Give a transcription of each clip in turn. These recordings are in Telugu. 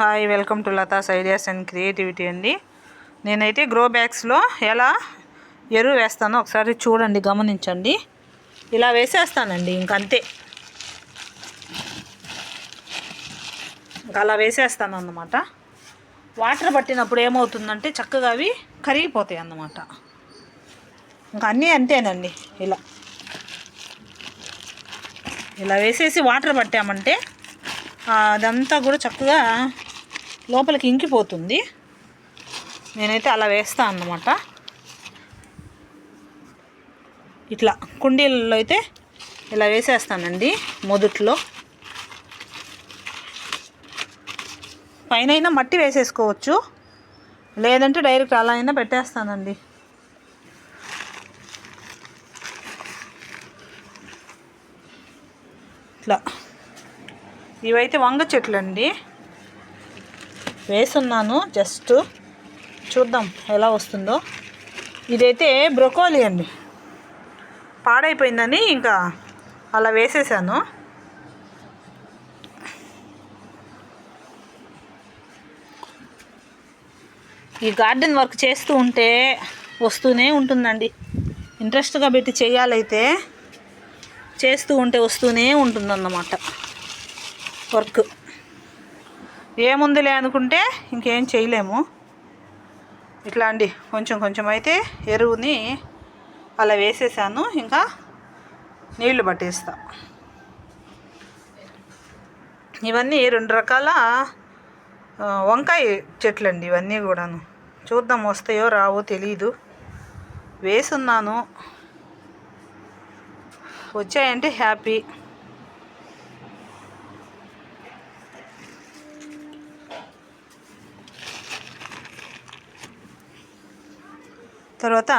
Hi welcome to Latha's ideas and creativity అండి. నేనైతే గ్రో బ్యాగ్స్లో ఎలా ఎరువు వేస్తానో ఒకసారి చూడండి గమనించండి. ఇలా వేసేస్తానండి ఇంకంతే ఇంకా అలా వేసేస్తాను అన్నమాట వాటర్ పట్టినప్పుడు ఏమవుతుందంటే చక్కగా అవి కరిగిపోతాయి అన్నమాట. ఇంకా అన్నీ అంతేనండి ఇలా. ఇలా వేసేసి వాటర్ పట్టామంటే అదంతా కూడా చక్కగా లోపలికి ఇంకిపోతుంది. నేనైతే అలా వేస్తాను అన్నమాట. ఇట్లా కుండీలలో అయితే ఇలా వేసేస్తానండి మొదట్లో. పైన మట్టి వేసేసుకోవచ్చు. లేదంటే డైరెక్ట్ అలా అయినా పెట్టేస్తానండి. ఇట్లా. ఇవైతే వంగ చెట్లు అండి వేసున్నాను జస్ట్ చూద్దాం ఎలా వస్తుందో. ఇదైతే బ్రొకోలీ అండి. పాడైపోయిందని ఇంకా అలా వేసేసాను. ఈ గార్డెన్ వర్క్ చేస్తూ ఉంటే వస్తూనే ఉంటుందండి. ఇంట్రెస్ట్గా పెట్టి చేయాలైతే చేస్తూ ఉంటే వస్తూనే ఉంటుందన్నమాట వర్క్. ఏముందిలే అనుకుంటే ఇంకేం చేయలేము. ఇట్లా అండి కొంచెం కొంచెం అయితే ఎరువుని అలా వేసేసాను ఇంకా నీళ్ళు పట్టేస్తా. ఇవన్నీ రెండు రకాల వంకాయ చెట్లండి ఇవన్నీ కూడాను. చూద్దాం వస్తాయో రావో తెలీదు. వేసున్నాను. వచ్చాయంటే హ్యాపీ. తర్వాత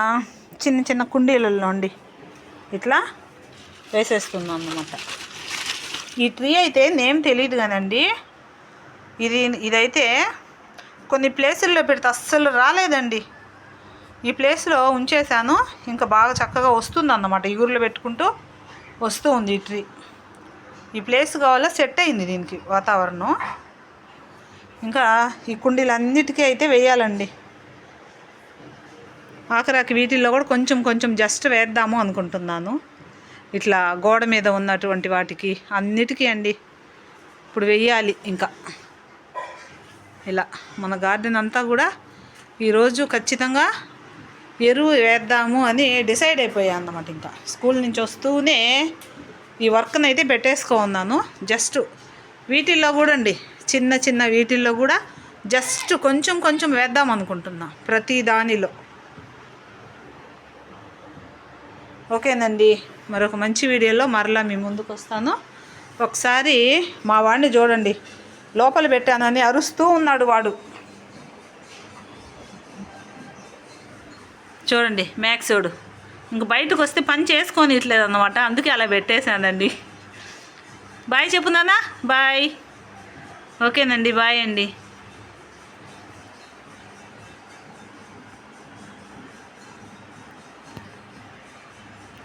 చిన్న చిన్న కుండీలలో అండి ఇట్లా వేసేస్తున్నాం అన్నమాట. ఈ ట్రీ అయితే నేమ్ తెలియదు కానండి. ఇది ఇదైతే కొన్ని ప్లేసుల్లో పెడితే అస్సలు రాలేదండి. ఈ ప్లేస్లో ఉంచేసాను. ఇంకా బాగా చక్కగా వస్తుంది అన్నమాట ఇగురులో పెట్టుకుంటూ వస్తూ ఉంది ఈ ట్రీ. ఈ ప్లేస్ కావాలా? సెట్ అయింది దీనికి వాతావరణం. ఇంకా ఈ కుండీలన్నిటికీ అయితే వేయాలండి. ఆఖరాకి వీటిల్లో కూడా కొంచెం కొంచెం జస్ట్ వేద్దాము అనుకుంటున్నాను. ఇట్లా గోడ మీద ఉన్నటువంటి వాటికి అన్నిటికీ అండి. ఇప్పుడు వెయ్యాలి ఇంకా. ఇలా మన గార్డెన్ అంతా కూడా ఈరోజు ఖచ్చితంగా ఎరువు వేద్దాము అని డిసైడ్ అయిపోయాను అన్నమాట ఇంకా. స్కూల్ నుంచి వస్తూనే ఈ వర్క్ని అయితే పెట్టేసుకో ఉన్నాను. జస్ట్ వీటిల్లో కూడా అండి చిన్న చిన్న వీటిల్లో కూడా జస్ట్ కొంచెం కొంచెం వేద్దాం అనుకుంటున్నా ప్రతి దానిలో. ఓకేనండి మరొక మంచి వీడియోలో మరలా మీ ముందుకు వస్తాను. ఒకసారి మా వాడిని చూడండి లోపల పెట్టానని అరుస్తూ ఉన్నాడు వాడు. చూడండి మ్యాక్సోడు ఇంక బయటకు వస్తే పని చేసుకొని ఇట్లేదు అందుకే అలా పెట్టేశానండి. బాయ్ చెప్పున్నానా బాయ్. ఓకేనండి బాయ్ అండి.